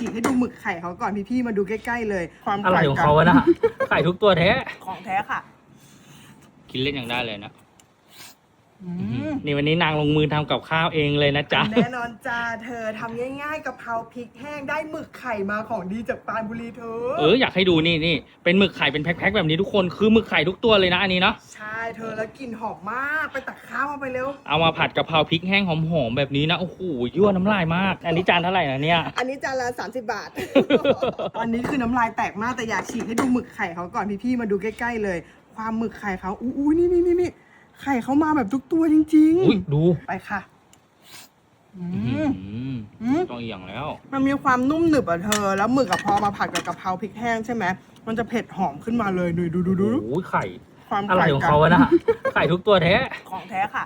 ฉีกให้ดูหมึกไข่เขาก่อนพี่ๆมาดูใกล้ๆเลย ความอะไรไข่ของกันเขาวะนะ ไข่ทุกตัวแท้ของแท้ค่ะ กินเล่นอย่างได้เลยนะอืม นี่วันนี้นางลงมือทำกับข้าวเองเลยนะจ๊ะ แน่นอนจ้าเธอทำง่ายๆกะเพราพริกแห้งได้หมึกไข่มาของดีจากปรานบุรีเธอ เอออยากให้ดูนี่นี่เป็นหมึกไข่เป็นแพ็คๆแบบนี้ทุกคนคือหมึกไข่ทุกตัวเลยนะอันนี้เนาะใช่เธอแล้วกลิ่นหอมมากไปตักข้าวมาไปเร็ว เอามาผัดกะเพราพริกแห้งหอมๆแบบนี้นะโอ้โหยั่วน้ำลายมาก อันนี้จานเท่าไหร่นะเนี่ย อันนี้จานละ30 บาท ตอนนี้คือน้ำลายแตกมากแต่อยากฉีกให้ดูหมึกไข่เขาก่อนพี่ๆมาดูใกล้ๆเลย ความหมึกไข่เขาอู้ยนี่นี่นี่นี่ ไข่เขามาแบบทุกตัวจริง อุ้ยดูๆ ไปค่ะอือื้อมหืออืม ต้องเอียงแล้ว มันมีความนุ่มหนึบอะเธอ แล้วหมึกกับพอมาผัดกับกะเพราพริกแห้งใช่ไหมมันจะเผ็ดหอมขึ้นมาเลยดูดูดูดูโอ้โหไข่ ความอะไรไข่ของกันเขาวะนะ ไข่ทุกตัวแท้ ของแท้ค่ะ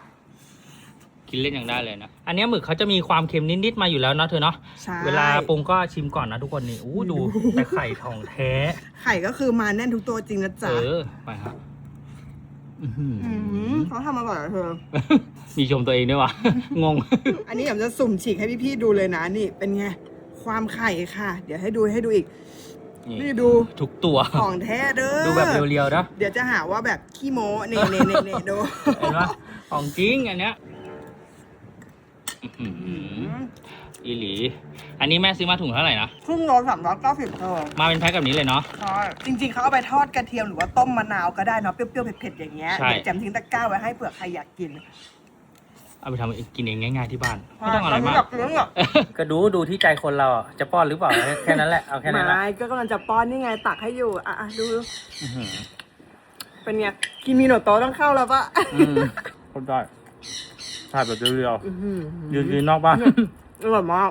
กินเล่นอย่างได้เลยนะ อันเนี้ยหมึกเขาจะมีความเค็มนิด ๆ มาอยู่แล้วเนาะเธอเนาะ ใช่ เวลาปรุงก็ชิมก่อนนะทุกคนนี่อู้ดู แต่ไข่ทองแท้ ไข่ก็คือมาแน่นทุกตัวจริงนะเอจ๊ะ อ ไปฮะ อื้อหืออมเขาทำอร่อยอะเธอ มีชมตัวเองด้วยวะ งง อันนี้ผมจะสุ่มฉีกให้พี่ๆดูเลยนะนี่เป็นไงความไข่ค่ะ เดี๋ยวให้ดูให้ดูอีก นี่ดูทุกตัว ของแท้เด้อดูแบบเรียวๆนะ เดี๋ยวจะหาว่าแบบขี้โม้เน่เน่เน่เน่ดู เห็นปะของจริงอันเนี้ย อื้อหืออีหลี อันนี้แม่ซื้อมาถุงเท่าไหร่นะ ครึ่งโลสามร้อยเก้าสิบเธอมาเป็นแพ็คแบบนี้เลยเนาะ ใช่จริงๆเขาเอาไปทอดกระเทียมหรือว่าต้มมะนาวก็ได้เนาะเปรี้ยวๆเผ็ดๆอย่างเงี้ยใช่ เดี๋ยวแจมทิ้งตะกร้าไว้ให้เผื่อใครอยากกินเอาไปทำกินเองง่ายๆที่บ้าน ไม่ต้องอะไรใช่มาอยากกเลี้ยงอะก็ดูดูที่ใจคนเราอะจะป้อนหรือเปล่า แค่นั้นแหละ เอาแค่นั้นแหละไม่ก็กำลังจะป้อนนี่ไงตักให้อยู่ อะอะดูอื้อหือเป็นไงกินมีโนโตะต้องเข้าแล้วปะ อืมคนได้ ถ่ายแบบเรียวอื้อหือๆยืนๆนอกบ้านอร่อยมาก